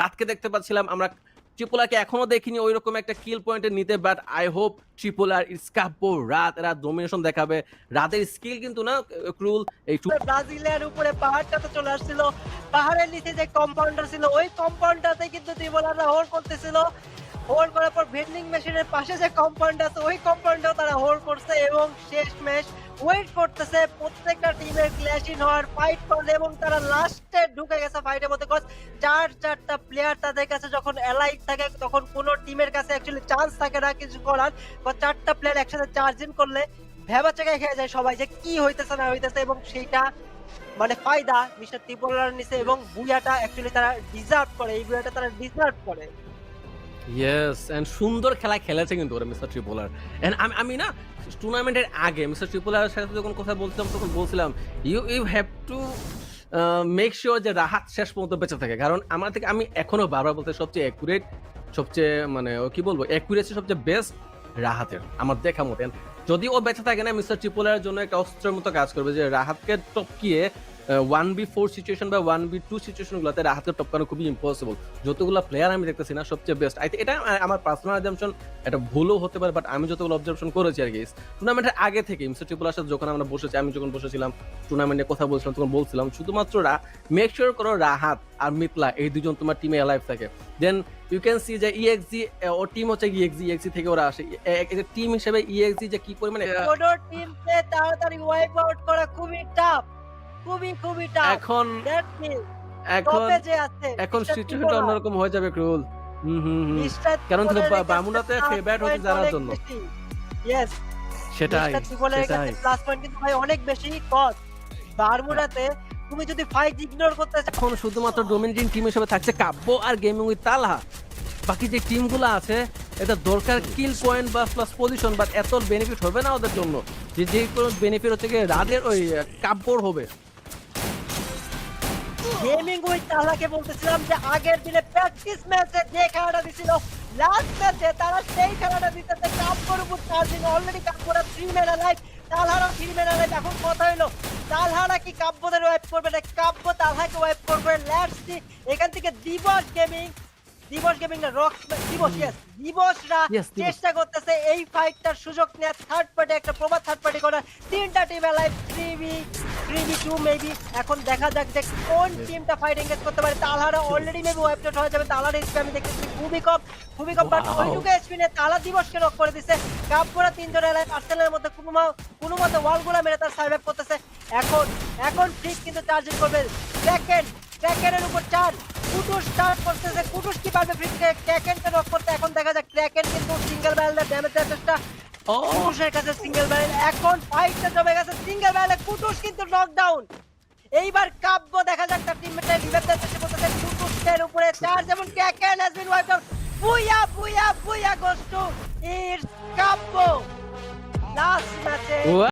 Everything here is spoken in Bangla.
রাতকে দেখতে পাচ্ছিলাম আমরা ট্রিপোলাকে এখনও দেখিনি ওই রকম একটা কিল পয়েন্টে নিতে বাট আই হোপ ট্রিপোলার ইসকাপো রাত এরা ডোমিনেশন দেখাবে। রাতের স্কিল কিন্তু না ক্রুল এই ব্রাজিলের উপরে পাহাড়টাতে চলে আসছিল। পাহাড়ের নিচে যে কম্পাউন্ডার ছিল, ওই কম্পাউন্ডারতে কিন্তু ত্রিবলাররা হোল্ড করতেছিল। হোল্ড করার পর ভেন্ডিং মেশিনের পাশে যে কম্পাউন্ড আছে, ওই কম্পাউন্ডেও তারা হোল্ড করছে এবং শেষ ম্যাচ ওয়েট করতেছে, প্রত্যেকটা টিমের ক্ল্যাশিং হওয়ার ফাইট করবে এবং তারা লাস্টে ঢুকে গেছে ফাইটের মধ্যে। কজ চার চারটা প্লেয়ার তাদের কাছে যখন অ্যালাইভ থাকে, তখন কোনো টিমের কাছে অ্যাকচুয়ালি চান্স থাকে না কিছু করার। বা চারটা প্লেয়ার একসাথে চার্জিং করলে ভেবা চাকায় খেয়ে যায় সবাই যে কি হইতেছে, না হইতেছে এবং সেইটা মানে ফায়দা মিস্টার ত্রিপুরার নিচে এবং বুয়াটা অ্যাকচুয়ালি তারা ডিজার্ভ করে। এই বুয়াটা তারা ডিজার্ভ করে। ইয়েস এন্ড সুন্দর খেলা খেলেছে কিন্তু ওরা মিস্টার ট্রিপোলার এন্ড আমি আমি না টুর্নামেন্টের আগে মিস্টার ট্রিপোলারের সাথে যখন কথা বলছিলাম, তখন বলছিলাম you you have to make sure যে রাহাত শেষ পর্যন্ত বেঁচে থাকে। কারণ আমার থেকে, আমি এখনও বারবার বলতে সবচেয়ে অ্যাকুরেট সবচেয়ে মানে কি বলব অ্যাকুরেসি সবচেয়ে বেস্ট রাহাতের, আমার দেখা মতে। And যদি ও বেঁচে থাকে না মিস্টার ট্রিপোলারের জন্য একটা অস্ত্রের মতো কাজ করবে যে রাহাতকে টপকিয়ে ওয়ান বি ফোর সিচুয়েশন বা ওয়ান বি টু সিচুয়েশনগুলোতে রাহাতকে টপকানো খুবই ইম্পসিবল যতগুলো প্লেয়ার আমি দেখতেছি না, সবচেয়ে বেস্ট আই এটা আমার পার্সোনাল অবজারভেশন এটা ভুলও হতে পারে বাট আমি যতগুলো অবজারভেশন করেছি আর কি টুর্নামেন্টের আগে থেকে মিস্টার ট্রিপলার সাথে যখন আমরা বসেছি, আমি যখন বসেছিলাম টুর্নামেন্টে কথা বলছিলাম, তখন বলছিলাম, শুধুমাত্র রা মেক শিওর করো রাহাত আর মিতলা এই দুজন তোমার টিমে অ্যালাইভ থাকে। দেন ইউ ক্যান সি যে ইএক্সজি ও টিম হচ্ছে ইএক্সজি ইএক্সজি থেকে ওরা আসে। টিম হিসেবে ইএক্সজি যে কি পরিমাণে টিমকে তাড়াতাড়ি ওয়াইপ আউট করা খুবই টাফ খুবই খুবই টাফ এখন এখন এখন সিচুয়েশনটা অন্যরকম হয়ে যাবে ক্রুল হুম হুম হুম। কারণ বা- বামুনাতে favored হচ্ছে জানার জন্য। সেটাই সেটাই। প্লাস পয়েন্ট কিন্তু ভাই অনেক বেশি বারমুডাতে তুমি যদি ফাইট ইগনোর করতে চাও এখন শুধুমাত্র ডোমিনেটিং টিম হিসেবে থাকছে কাব্য আর গেমিং উইথ তালহা। বাকি যে টিমগুলো আছে এটা দরকার কিল পয়েন্ট বা প্লাস পজিশন বাট এত বেনিফিট হবে না ওদের জন্য। যে যে কোনো বেনিফিট হচ্ছে গিয়ে রাদের ওই কাব্যর হবে। গেমিং উইথ তাহলাকে বলতেছিলাম যে আগের দিনে প্র্যাকটিস ম্যাচে যে খেলাটা দিছিল লাস্ট ম্যাচে তারা সেই খেলাটা দিতেছে করুক চার দিন অলরেডি কাপড়া থ্রি মেন লাইফ তালহারা থ্রি মেন লাইফ এখন কথা হলো তালহারা কি কাব্যদের ওয়াইপ করবে? না, কাব্য তালহাকে ওয়াইপ করবে। লাস্ট সি এখান থেকে দিবস গেমিং দিবস গেমিং না রক দিবস ইয়েস দিবসরা চেষ্টা করতেছে এই ফাইটটার সুযোগ নেওয়ার থার্ড পার্টি একটা প্রবাদ থার্ড পার্টি করার তিনটা team live three three two maybe এখন দেখা যাক যে কোন টিমটা ফাইট এঙ্গেজ করতে পারে। তালহারা অলরেডি মেবি ওয়েবটেড হয়ে যাবে। তালার এইচপি আমি দেখতেছি খুবই কম। খুবই কম বাট. ওইটুকু এইচপি নিয়ে তালা দিবসকে রক করে দিছে। কাপড়া তিনজন লাইভ আর্সেনালের মধ্যে কোনো কোনো মতে ওয়ালগুলো মেরে তার সার্ভাইভ করতেছে। এখন এখন ঠিক কিন্তু চার্জিং করবে। সেকেন্ড সেকেন্ডের উপর চার। কুটুস স্টার্ট করতেছে কুটুস কি পারবে ফ্রি ক্র্যাকেনকে রক করতে এখন দেখা যাক ক্র্যাকেন কিন্তু সিঙ্গেল ব্যারেলের ড্যামেজ দেওয়ার চেষ্টা। কুটুসের কাছে সিঙ্গেল ব্যারেল এখন ফাইটটা জমে গেছে সিঙ্গেল ব্যারেলে কুটুস কিন্তু নকডাউন এইবার কাব্য দেখা যাক তার টিমমেটে রিভাইভ দেওয়ার চেষ্টা করতেছে কুটুসের উপরে চার যেমন Kraken has been wiped out বুয়া বুয়া বুয়া goes to it's Kabbo. Last ম্যাচে